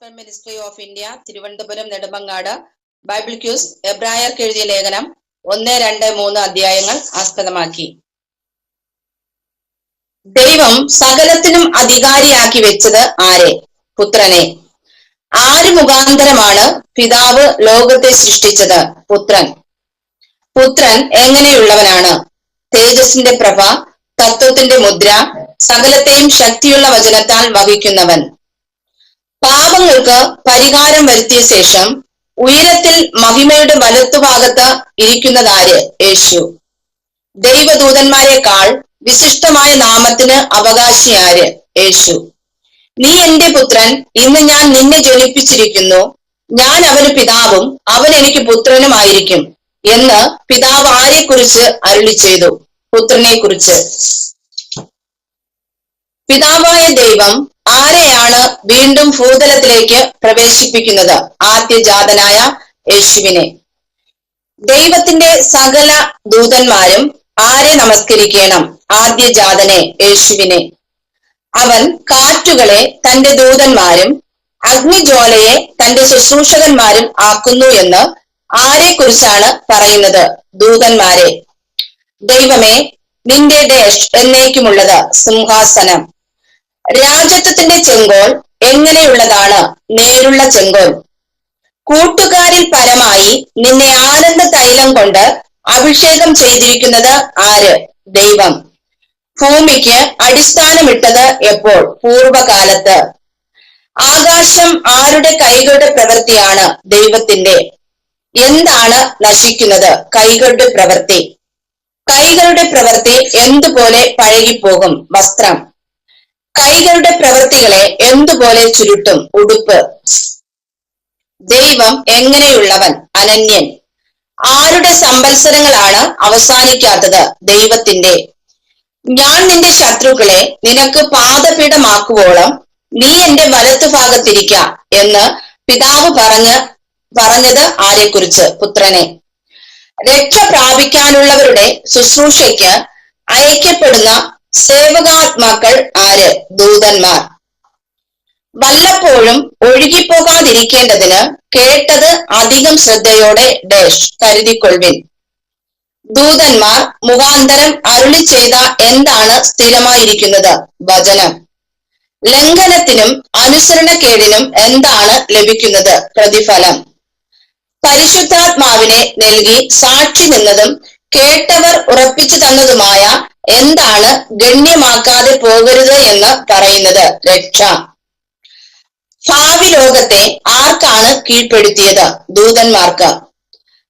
Gospel ministry of India Thiruvananthapuram Nedumangad Bible quiz എബ്രായർക്ക് എഴുതിയ ലേഖനം ഒന്ന് രണ്ട് മൂന്ന് അധ്യായങ്ങൾ ആസ്പദമാക്കി. ദൈവം സകലത്തിനും അധികാരിയാക്കി വെച്ചത് ആരെ? പുത്രനെ. ആര് മുഖാന്തരമാണ് പിതാവ് ലോകത്തെ സൃഷ്ടിച്ചത്? പുത്രൻ. പുത്രൻ എങ്ങനെയുള്ളവനാണ്? തേജസിന്റെ പ്രഭ തത്വത്തിന്റെ മുദ്ര സകലത്തെയും ശക്തിയുള്ള വചനത്താൽ വഹിക്കുന്നവൻ. പാപങ്ങൾക്ക് പരിഹാരം വരുത്തിയ ശേഷം ഉയരത്തിൽ മഹിമയുടെ വലത്തുഭാഗത്ത് ഇരിക്കുന്നതാര്? യേശു. ദൈവദൂതന്മാരെക്കാൾ വിശിഷ്ടമായ നാമത്തിന് അവകാശിയാര് യേശു. നീ എന്റെ പുത്രൻ ഇന്ന് ഞാൻ നിന്നെ ജനിപ്പിച്ചിരിക്കുന്നു. ഞാൻ അവന് പിതാവും അവൻ എനിക്ക് പുത്രനുമായിരിക്കും എന്ന് പിതാവ് ആരെക്കുറിച്ച് അരുളി ചെയ്തു? പുത്രനെ കുറിച്ച് പിതാവായ ദൈവം ആരെയാണ് വീണ്ടും ഭൂതലത്തിലേക്ക് പ്രവേശിപ്പിക്കുന്നത്? ആദ്യജാതനായ യേശുവിനെ. ദൈവത്തിന്റെ സകല ദൂതന്മാരും ആരെ നമസ്കരിക്കണം? ആദ്യജാതനെ യേശുവിനെ. അവൻ കാറ്റുകളെ തന്റെ ദൂതന്മാരും അഗ്നിജ്വാലയെ തന്റെ ശുശ്രൂഷകന്മാരും ആക്കുന്നു എന്ന് ആരെ കുറിച്ചാണ് പറയുന്നത്? ദൂതന്മാരെ. ദൈവമേ നിന്റെ ഡേഷ് എന്നേക്കുമുള്ളത് സിംഹാസനം. രാജത്വത്തിന്റെ ചെങ്കോൽ എങ്ങനെയുള്ളതാണ്? നേരുള്ള ചെങ്കോൽ. കൂട്ടുകാരിൽ പരമായി നിന്നെ ആനന്ദ തൈലം കൊണ്ട് അഭിഷേകം ചെയ്തിരിക്കുന്നത് ആര്? ദൈവം. ഭൂമിക്ക് അടിസ്ഥാനമിട്ടത് എപ്പോൾ? പൂർവകാലത്ത് ആകാശം ആരുടെ കൈകളുടെ പ്രവൃത്തിയാണ്? ദൈവത്തിന്റെ. എന്താണ് നശിക്കുന്നത്? കൈകളുടെ പ്രവൃത്തി. കൈകളുടെ പ്രവൃത്തി എന്തുപോലെ പഴകിപ്പോകും? വസ്ത്രം. കൈകളുടെ പ്രവൃത്തികളെ എന്തുപോലെ ചുരുട്ടും? ഉടുപ്പ്. ദൈവം എങ്ങനെയുള്ളവൻ? അനന്യൻ. ആരുടെ സംവത്സരങ്ങളാണ് അവസാനിക്കാത്തത്? ദൈവത്തിന്റെ. ഞാൻ നിന്റെ ശത്രുക്കളെ നിനക്ക് പാദപീഠമാക്കുവോളം നീ എന്റെ വലത്തുഭാഗത്തിരിക്ക എന്ന് പിതാവ് പറഞ്ഞ് പറഞ്ഞത് ആരെക്കുറിച്ച്? പുത്രനെ. രക്ഷ പ്രാപിക്കാനുള്ളവരുടെ ശുശ്രൂഷയ്ക്ക് അയക്കപ്പെടുന്ന സേവകാത്മാക്കൾ ആര്? ദൂതന്മാർ. വല്ലപ്പോഴും ഒഴുകിപ്പോകാതിരിക്കേണ്ടതിന് കേട്ടത് അധികം ശ്രദ്ധയോടെ ഡേഷ് കരുതിക്കൊള്ളുവിൻ ദൂതന്മാർ മുഖാന്തരം അരുളി ചെയ്ത എന്താണ് സ്ഥിരമായിരിക്കുന്നത്? വചനം. ലംഘനത്തിനും അനുസരണക്കേടിനും എന്താണ് ലഭിക്കുന്നത്? പ്രതിഫലം. പരിശുദ്ധാത്മാവിനെ നൽകി സാക്ഷി നിന്നതും കേട്ടവർ ഉറപ്പിച്ചു തന്നതുമായ എന്താണ് ഗണ്യമാക്കാതെ പോകരുത് എന്ന് പറയുന്നത്. രക്ഷ. ഭാവി ലോകത്തെ ആർക്കാണ് കീഴ്പ്പെടുത്തിയത്? ദൂതന്മാർക്ക്.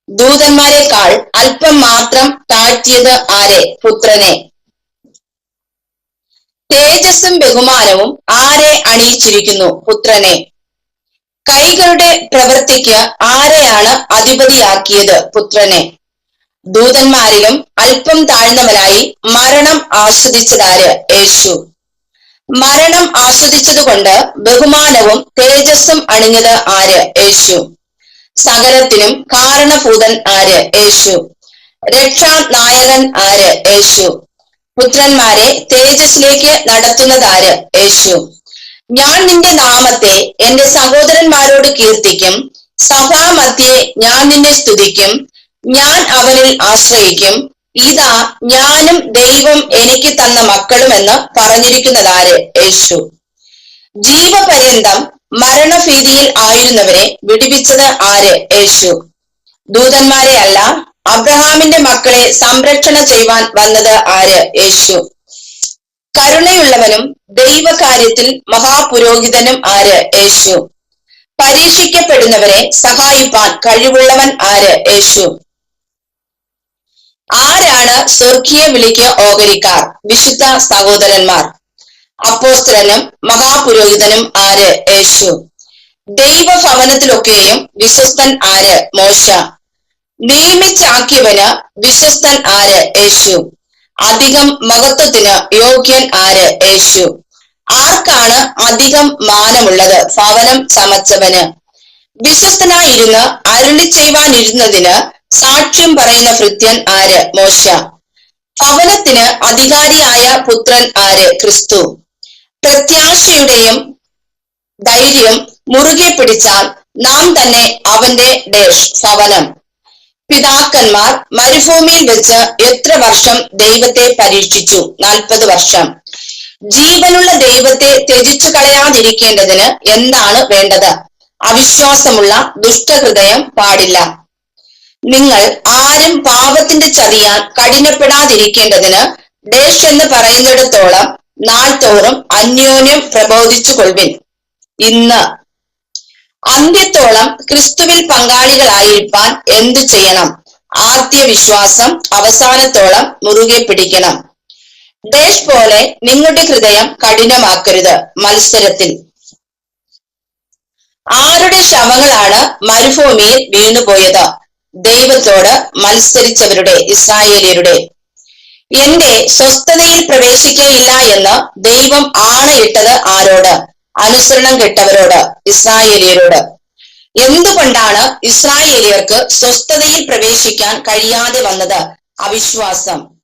ദൂതന്മാരെക്കാൾ അല്പം മാത്രം താഴ്ത്തിയത് ആരെ? പുത്രനെ. തേജസ്സും ബഹുമാനവും ആരെ അണിയിച്ചിരിക്കുന്നു? പുത്രനെ. കൈകളുടെ പ്രവൃത്തിക്ക് ആരെയാണ് അധിപതിയാക്കിയത്? പുത്രനെ. ദൂതന്മാരിലും അല്പം താഴ്ന്നവനായി മരണം ആസ്വദിച്ചതാര് യേശു. മരണം ആസ്വദിച്ചതുകൊണ്ട് ബഹുമാനവും തേജസ്സും അണിഞ്ഞത് ആര് യേശു. സകലത്തിനും കാരണഭൂതൻ ആര് യേശു. രക്ഷാ നായകൻ ആര് യേശു. പുത്രന്മാരെ തേജസ്സിലേക്ക് നടത്തുന്നതാര് യേശു. ഞാൻ നിന്റെ നാമത്തെ എന്റെ സഹോദരന്മാരോട് കീർത്തിക്കും സഭാമധ്യേ ഞാൻ നിന്നെ സ്തുതിക്കും ഞാൻ അവനിൽ ആശ്രയിക്കും. ഇതാ ഞാനും ദൈവം എനിക്ക് തന്ന മക്കളും എന്ന് പറഞ്ഞിരിക്കുന്നതാര് യേശു. ജീവപര്യന്തം മരണഭീതിയിൽ ആയിരുന്നവരെ വിടിപ്പിച്ചത് ആര്? യേശു. ദൂതന്മാരെ അല്ല അബ്രഹാമിന്റെ മക്കളെ സംരക്ഷണ ചെയ്യുവാൻ വന്നത് ആര്? യേശു. കരുണയുള്ളവനും ദൈവകാര്യത്തിൽ മഹാപുരോഹിതനും ആര്? യേശു. പരീക്ഷിക്കപ്പെടുന്നവരെ സഹായിപ്പാൻ കഴിവുള്ളവൻ ആര്? യേശു. ആരാണ് സ്വർഗീയ വിളിക്ക് ഓഹരിക്കാർ? വിശുദ്ധ സഹോദരന്മാർ. അപ്പോസ്തലനും മഹാപുരോഹിതനും ആര്? യേശു. ദൈവഭവനത്തിലൊക്കെയും വിശ്വസ്തൻ ആര്? മോശ. നിയമിച്ചാക്കിയവന് വിശ്വസ്തൻ ആര്? യേശു. അധികം മഹത്വത്തിന് യോഗ്യൻ ആര്? യേശു. ആർക്കാണ് അധികം മാനമുള്ളത്? ഭവനം ചമച്ചവന് വിശ്വസ്തനായിരുന്ന് അരുളി ചെയ്യുവാനിരുന്നതിന് സാക്ഷ്യം പറയുന്ന ഭൃത്യൻ ആര്? മോശ. ഭവനത്തിന് അധികാരിയായ പുത്രൻ ആര്? ക്രിസ്തു. പ്രത്യാശയുടെയും ധൈര്യം മുറുകെ പിടിച്ചാൽ നാം തന്നെ അവന്റെ ഡേഷ് ഭവനം. പിതാക്കന്മാർ മരുഭൂമിയിൽ വെച്ച് എത്ര വർഷം ദൈവത്തെ പരീക്ഷിച്ചു? നാൽപ്പത് വർഷം. ജീവനുള്ള ദൈവത്തെ ത്യജിച്ചു കളയാതിരിക്കേണ്ടതിന് എന്താണ് വേണ്ടത്? അവിശ്വാസമുള്ള ദുഷ്ടഹൃദയം പാടില്ല. നിങ്ങൾ ആരും പാപത്തിന്റെ ചതിയാൽ കഠിനപ്പെടാതിരിക്കേണ്ടതിന് ഡേഷ് എന്ന് പറയുന്നിടത്തോളം നാൾ തോറും അന്യോന്യം പ്രബോധിച്ചു കൊള്ളുവിൻ ഇന്ന് അന്ത്യത്തോളം ക്രിസ്തുവിൽ പങ്കാളികളായിരിക്കാൻ എന്തു ചെയ്യണം? ആദ്യ വിശ്വാസം അവസാനത്തോളം മുറുകെ പിടിക്കണം. ദേഷ് പോലെ നിങ്ങളുടെ ഹൃദയം കഠിനമാക്കരുത് മത്സരത്തിൽ. ആരുടെ ശവങ്ങളാണ് മരുഭൂമിയിൽ വീണുപോയത്? ദൈവത്തോട് മത്സരിച്ചവരുടെ ഇസ്രായേലിയരുടെ. എന്റെ സ്വസ്ഥതയിൽ പ്രവേശിക്കയില്ല എന്ന് ദൈവം ആണയിട്ടത് ആരോട്? അനുസരണം കെട്ടവരോട് ഇസ്രായേലിയരോട്. എന്തുകൊണ്ടാണ് ഇസ്രായേലിയർക്ക് സ്വസ്ഥതയിൽ പ്രവേശിക്കാൻ കഴിയാതെ വന്നത്? അവിശ്വാസം.